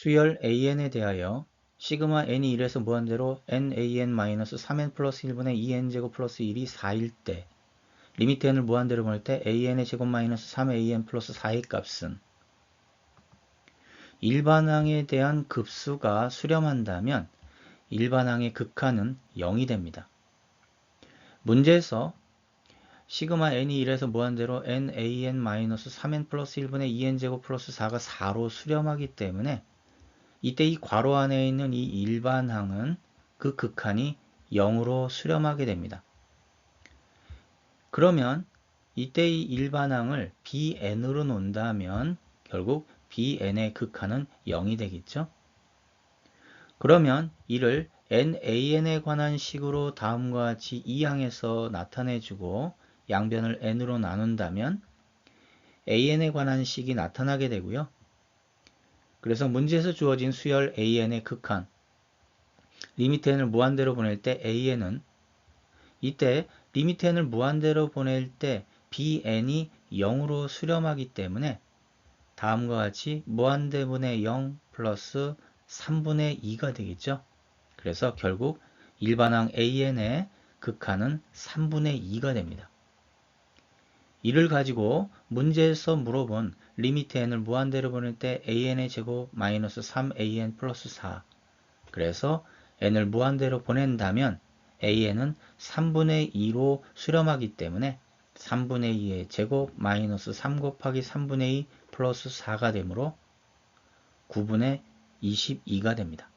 수열 an에 대하여 시그마 n이 1에서 무한대로 nan-3n 플러스 1분의 2n제곱 플러스 1이 4일 때 리미트 n을 무한대로 보낼 때 an의 제곱 마이너스 3an 플러스 4의 값은 일반항에 대한 급수가 수렴한다면 일반항의 극한은 0이 됩니다. 문제에서 시그마 n이 1에서 무한대로 nan-3n 플러스 1분의 2n제곱 플러스 4가 4로 수렴하기 때문에 이때 이 괄호 안에 있는 이 일반항은 그 극한이 0으로 수렴하게 됩니다. 그러면 이때 이 일반항을 bn으로 놓는다면 결국 bn의 극한은 0이 되겠죠. 그러면 이를 nan에 관한 식으로 다음과 같이 이 항에서 나타내주고 양변을 n으로 나눈다면 an에 관한 식이 나타나게 되고요. 그래서 문제에서 주어진 수열 an의 극한 리미트 n을 무한대로 보낼 때 an은 이때 리미트 n을 무한대로 보낼 때 bn이 0으로 수렴하기 때문에 다음과 같이 무한대분의 0 플러스 3분의 2가 되겠죠. 그래서 결국 일반항 an의 극한은 3분의 2가 됩니다. 이를 가지고 문제에서 물어본 리미트 n을 무한대로 보낼 때 an의 제곱 마이너스 3an 플러스 4 그래서 n을 무한대로 보낸다면 an은 3분의 2로 수렴하기 때문에 3분의 2의 제곱 마이너스 3 곱하기 3분의 2 플러스 4가 되므로 9분의 22가 됩니다.